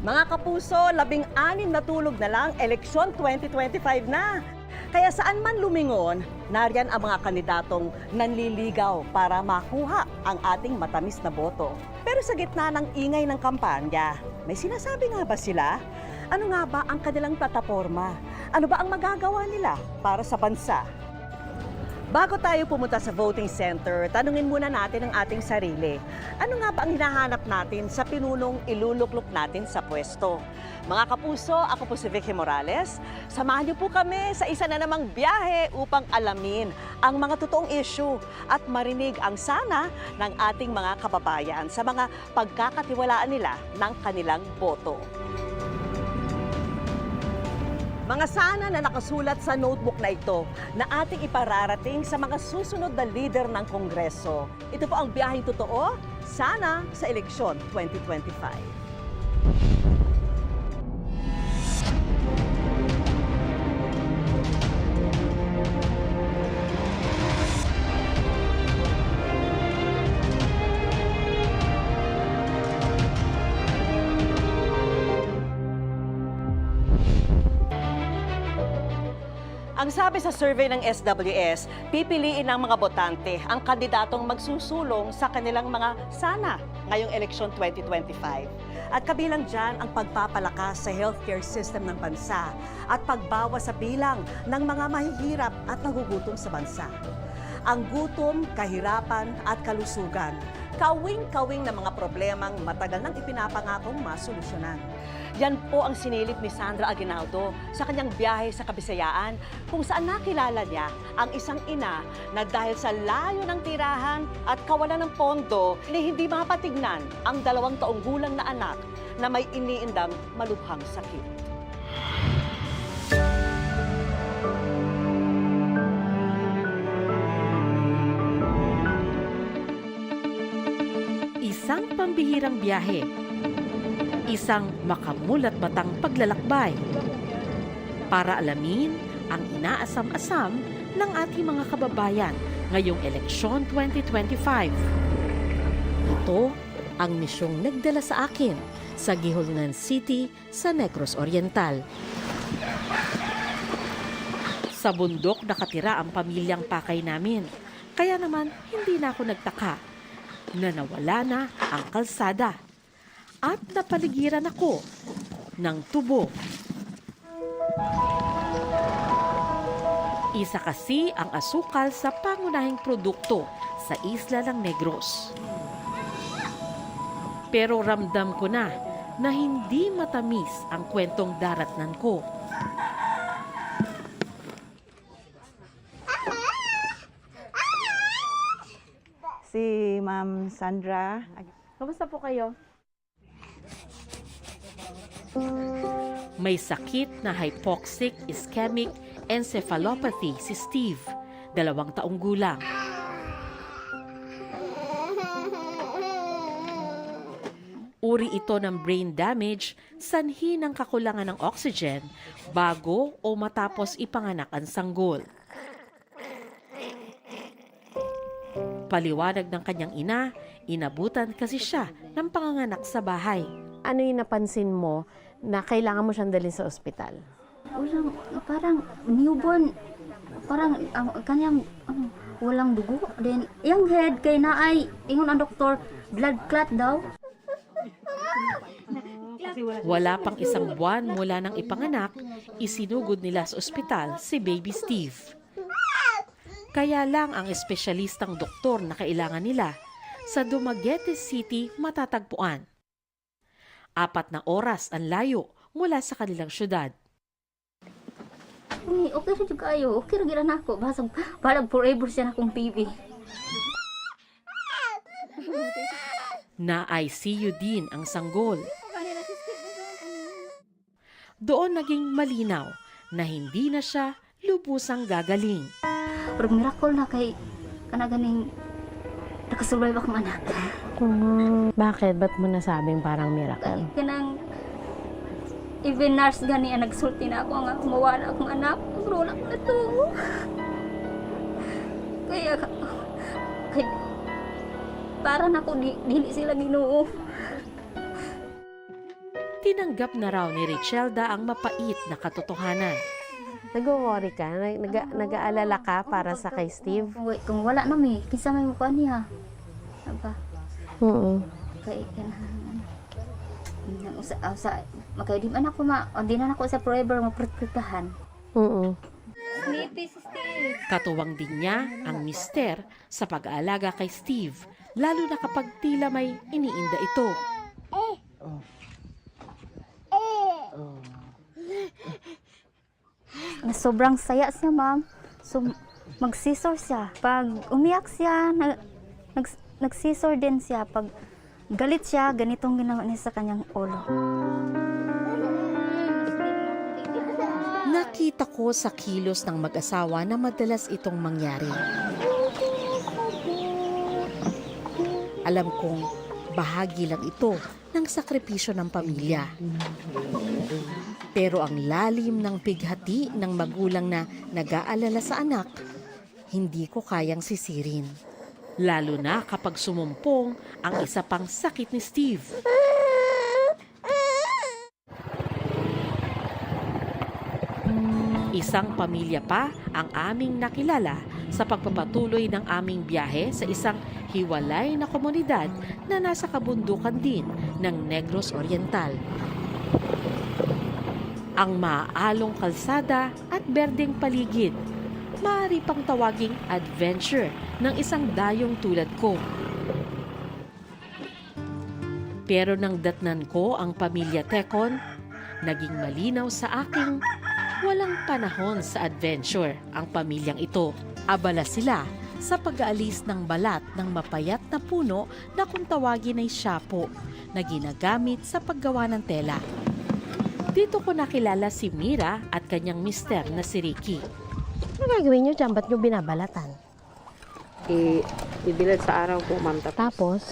Mga kapuso, labing anim na tulog na lang, eleksyon 2025 na. Kaya saan man lumingon, nariyan ang mga kandidatong nanliligaw para makuha ang ating matamis na boto. Pero sa gitna ng ingay ng kampanya, may sinasabi nga ba sila? Ano nga ba ang kanilang plataforma? Ano ba ang magagawa nila para sa bansa? Bago tayo pumunta sa voting center, tanungin muna natin ang ating sarili. Ano nga ba ang hinahanap natin sa pinunong iluluklok natin sa pwesto? Mga kapuso, ako po si Vicky Morales. Samahan niyo po kami sa isa na namang biyahe upang alamin ang mga totoong issue at marinig ang sana ng ating mga kababayan sa mga pagkakatiwalaan nila ng kanilang boto. Mga sana na nakasulat sa notebook na ito na ating ipararating sa mga susunod na leader ng Kongreso. Ito po ang biyaheng totoo, sana sa eleksyon 2025. Ang sabi sa survey ng SWS, pipiliin ng mga botante ang kandidatong magsusulong sa kanilang mga sana ngayong eleksyon 2025. At kabilang dyan ang pagpapalakas sa healthcare system ng bansa at pagbawas sa bilang ng mga mahihirap at nagugutom sa bansa. Ang gutom, kahirapan at kalusugan, kawing-kawing na mga problemang matagal nang ipinapangakong masolusyonan. Yan po ang sinilip ni Sandra Aguinaldo sa kanyang biyahe sa Kabisayaan kung saan nakilala niya ang isang ina na dahil sa layo ng tirahan at kawalan ng pondo, ni hindi mapatignan ang dalawang taong gulang na anak na may iniindang malubhang sakit. Pambihirang biyahe. Isang makamulat matang paglalakbay. Para alamin ang inaasam-asam ng ating mga kababayan ngayong eleksyon 2025. Ito ang misyong nagdala sa akin sa Gihulnan City sa Negros Oriental. Sa bundok nakatira ang pamilyang pakay namin. Kaya naman hindi na ako nagtaka na nawala na ang kalsada at napaligiran ako ng tubo. Isa kasi ang asukal sa pangunahing produkto sa isla ng Negros. Pero ramdam ko na na hindi matamis ang kwentong daratnan ko. si Ma'am Sandra. Kamusta po kayo? May sakit na hypoxic ischemic encephalopathy si Steve, dalawang taong gulang. Uri ito ng brain damage, sanhi ng kakulangan ng oxygen bago o matapos ipanganak ang sanggol. Paliwanag ng kanyang ina, inabutan kasi siya ng panganganak sa bahay. ano yung napansin mo na kailangan mo siyang dalhin sa ospital? Walang, parang newborn, parang ang kanyang ano, walang dugo. Then, yung head kay naay, ingon ang doktor, blood clot daw. Wala pang isang buwan mula nang ipanganak, isinugod nila sa ospital si baby Steve. Kaya lang ang espesyalistang doktor na kailangan nila sa Dumaguete City matatagpuan. Apat na oras ang layo mula sa kanilang syudad. Uy, okay ra jud kayo. Okay ra gyud na ako. Basag, parang forever siya na akong baby. Na ICU din ang sanggol. Doon naging malinaw na hindi na siya lubusang gagaling. Pero miracle na kay kanaganing nakasurvive akong anak. Hmm, bakit? Ba't mo nasabing parang miracle? Kanang even nurse gani ang nagsulti na ako nga mawala akong anak. Wala ko na to. Kaya kay para na ko di, dili sila Ginoo. Tinanggap na raw ni Richelda ang mapait na katotohanan. Nag-worry ka? Nag- nag- nag-aalala ka para sa kay Steve? Kung, wa- kung wala na mi, kinsa may mukha niya. Aba, Oo. kay kanahan. Nang usa ah, sa makay di man ako ma, o di na ako sa forever maprotektahan. Oo. Sleepy si Steve. Katuwang din niya ang mister sa pag-aalaga kay Steve, lalo na kapag tila may iniinda ito. Sobrang saya siya, ma'am. So, magsisor siya. Pag umiyak siya, nag, nag, nagsisor din siya. Pag galit siya, ganitong ginawa niya sa kanyang ulo. Nakita ko sa kilos ng mag-asawa na madalas itong mangyari. Alam kong bahagi lang ito ng sakripisyo ng pamilya. Pero ang lalim ng pighati ng magulang na nag-aalala sa anak, hindi ko kayang sisirin. Lalo na kapag sumumpong ang isa pang sakit ni Steve. Isang pamilya pa ang aming nakilala sa pagpapatuloy ng aming biyahe sa isang hiwalay na komunidad na nasa kabundukan din ng Negros Oriental. Ang maaalong kalsada at berdeng paligid, maaari pang tawaging adventure ng isang dayong tulad ko. Pero nang datnan ko ang pamilya Tekon, naging malinaw sa aking walang panahon sa adventure ang pamilyang ito. Abala sila sa pag-aalis ng balat ng mapayat na puno na kung tawagin ay shapo na ginagamit sa paggawa ng tela. Dito ko nakilala si Mira at kanyang mister na si Ricky. Ano gagawin nyo dyan? Ba't nyo binabalatan? I, ibilad sa araw po, ma'am. Tapos, Tapos,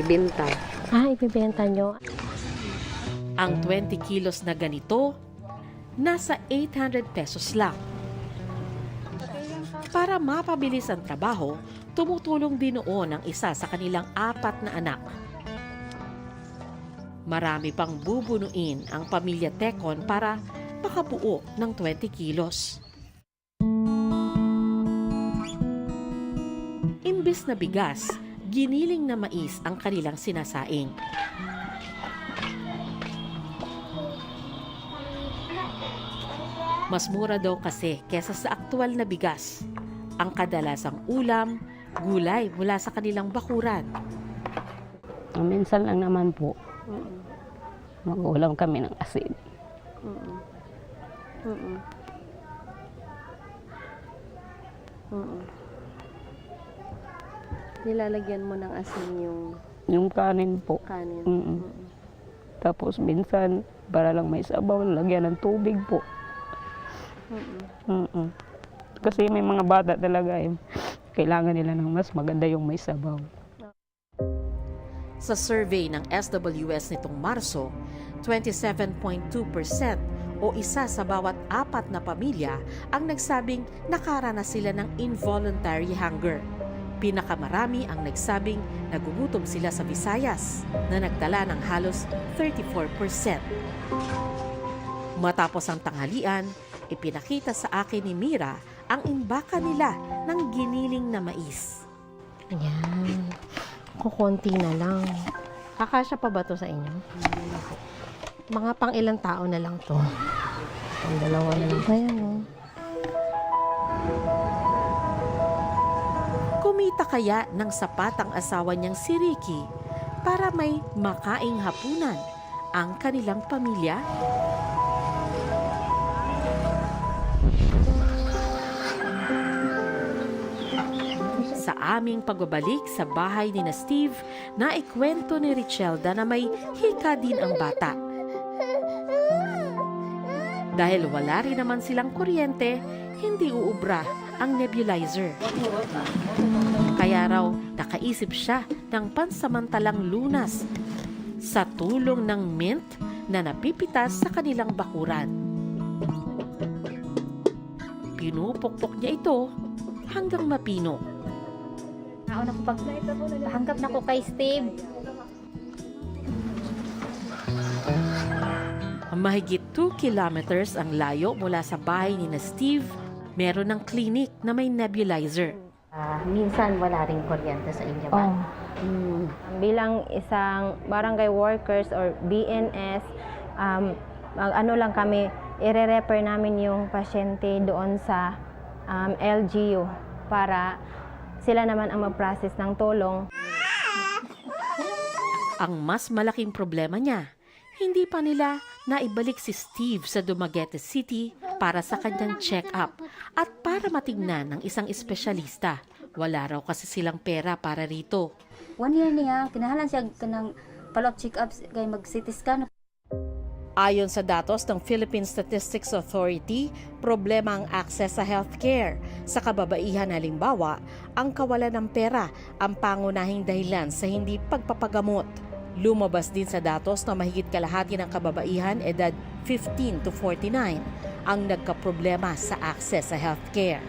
ibinta. ah, ibibenta nyo. Ang 20 kilos na ganito, nasa 800 pesos lang. Para mapabilis ang trabaho, tumutulong din noon ang isa sa kanilang apat na anak. Marami pang bubunuin ang pamilya Tekon para makabuo ng 20 kilos. Imbis na bigas, giniling na mais ang kanilang sinasaing. Mas mura daw kasi kesa sa aktual na bigas. Ang kadalasang ulam, gulay mula sa kanilang bakuran. Ah, Minsan lang naman po. Mag-ulam kami ng asin. Nilalagyan mo ng asin yung Yung kanin po. kanin. Mm-mm. Tapos minsan, para lang may sabaw, lagyan ng tubig po. Mm-mm. Kasi may mga bata talaga eh. Kailangan nila ng mas maganda yung may sabaw. Sa survey ng SWS nitong Marso, 27.2% o isa sa bawat apat na pamilya ang nagsabing nakaranas sila ng involuntary hunger. Pinakamarami ang nagsabing nagugutom sila sa Visayas na nagtala ng halos 34%. Matapos ang tanghalian, ipinakita sa akin ni Mira ang imbaka nila ng giniling na mais. Ayan. Kukunti na lang. Kakasya pa ba to sa inyo? Mga pang ilang tao na lang to. Ang dalawa na lang. Ayan oh. o. Kumita kaya ng sapat ang asawa niyang si Ricky para may makaing hapunan ang kanilang pamilya? Aming pagbabalik sa bahay ni na Steve, naikwento ni Richelda na may hika din ang bata. Dahil wala rin naman silang kuryente, hindi uubra ang nebulizer. Kaya raw nakaisip siya ng pansamantalang lunas sa tulong ng mint na napipitas sa kanilang bakuran. Pinupukpok niya ito hanggang mapino. Nauna ko pag pahanggap na ko kay Steve. Mahigit 2 kilometers ang layo mula sa bahay ni na Steve, meron ng clinic na may nebulizer. Ah, minsan wala ring kuryente sa inyo ba? Oh. Mm. bilang isang barangay workers or BNS, um, mag- ano lang kami, ire-refer namin yung pasyente doon sa um, LGU para sila naman ang mag-process ng tulong. Ang mas malaking problema niya, hindi pa nila naibalik si Steve sa Dumaguete City para sa kanyang check-up at para matingnan ng isang espesyalista. Wala raw kasi silang pera para rito. One year niya, kinahalan siya kanang follow-up check-up kay mag-CT scan. Ayon sa datos ng Philippine Statistics Authority, problema ang access sa healthcare. Sa kababaihan halimbawa, ang kawalan ng pera ang pangunahing dahilan sa hindi pagpapagamot. Lumabas din sa datos na mahigit kalahati ng kababaihan edad 15 to 49 ang nagkaproblema sa access sa healthcare.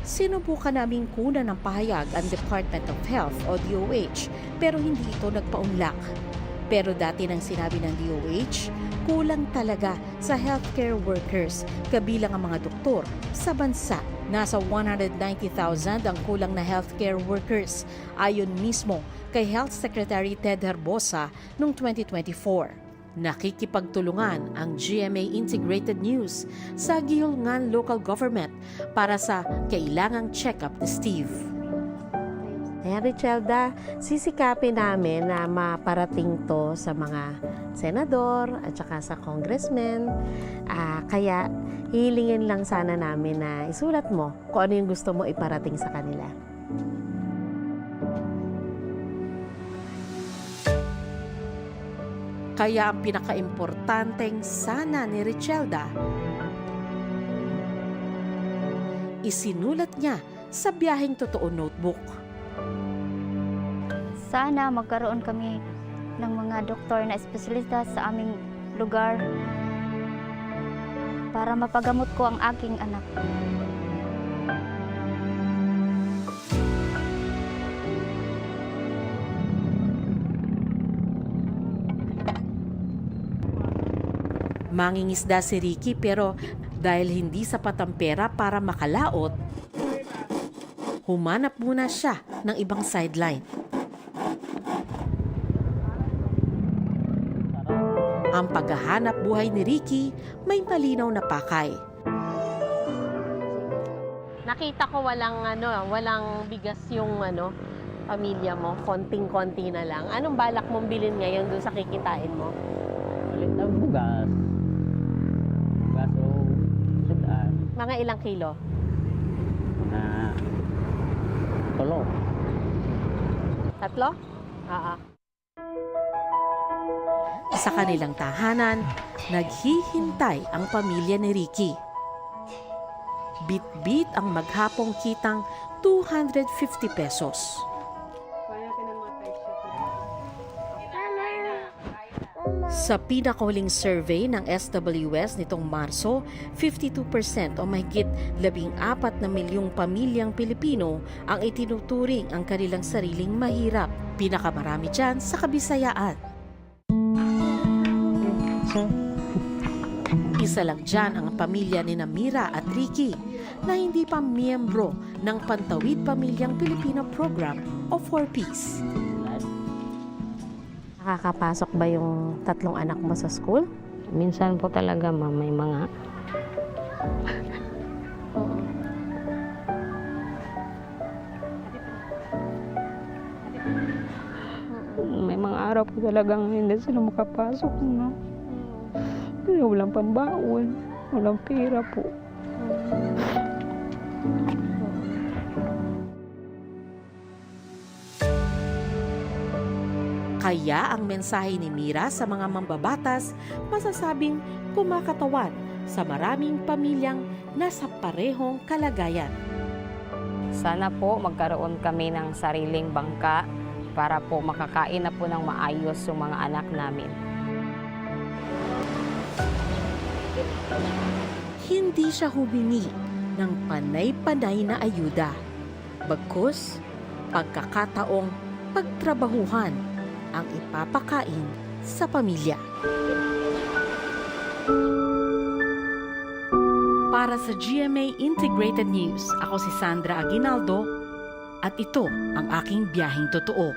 Sinubukan naming kunan ng pahayag ang Department of Health o DOH pero hindi ito nagpaunlak. Pero dati nang sinabi ng DOH, kulang talaga sa healthcare workers kabilang ang mga doktor sa bansa. Nasa 190,000 ang kulang na healthcare workers ayon mismo kay Health Secretary Ted Herbosa noong 2024. Nakikipagtulungan ang GMA Integrated News sa Gihulngan Local Government para sa kailangang check-up ni Steve. Ayan, Richelda, sisikapin namin na maparating to sa mga senador at saka sa congressmen. Ah, kaya hilingin lang sana namin na isulat mo kung ano yung gusto mo iparating sa kanila. Kaya ang pinakaimportanteng sana ni Richelda, isinulat niya sa biyaheng totoo notebook. Sana magkaroon kami ng mga doktor na espesyalista sa aming lugar para mapagamot ko ang aking anak. Mangingisda si Ricky pero dahil hindi sapat ang pera para makalaot, humanap muna siya ng ibang sideline. Ang paghahanap buhay ni Ricky may malinaw na pakay. Nakita ko walang ano, walang bigas yung ano, pamilya mo, konting-konti na lang. Anong balak mong bilhin ngayon doon sa kikitain mo? Ulit ang bugas. Bugas o sudan Mga ilang kilo? na tulo. Tatlo? Oo. Sa kanilang tahanan, naghihintay ang pamilya ni Ricky. Bit-bit ang maghapong kitang 250 pesos. Sa pinakahuling survey ng SWS nitong Marso, 52% o mahigit 14 na milyong pamilyang Pilipino ang itinuturing ang kanilang sariling mahirap. Pinakamarami dyan sa Kabisayaan. Isa lang dyan ang pamilya ni Namira at Ricky na hindi pa miyembro ng Pantawid Pamilyang Pilipino Program o 4Ps. Nakakapasok ba yung tatlong anak mo sa school? Minsan po talaga ma'am, may mga may mga araw po talagang hindi sila makapasok no. Kasi walang pambaon, walang pera po. Kaya ang mensahe ni Mira sa mga mambabatas masasabing kumakatawan sa maraming pamilyang nasa parehong kalagayan. Sana po magkaroon kami ng sariling bangka para po makakain na po ng maayos yung mga anak namin. Hindi siya humingi ng panay-panay na ayuda. Bagkus, pagkakataong pagtrabahuhan ang ipapakain sa pamilya. Para sa GMA Integrated News, ako si Sandra Aguinaldo at ito ang aking biyaheng totoo.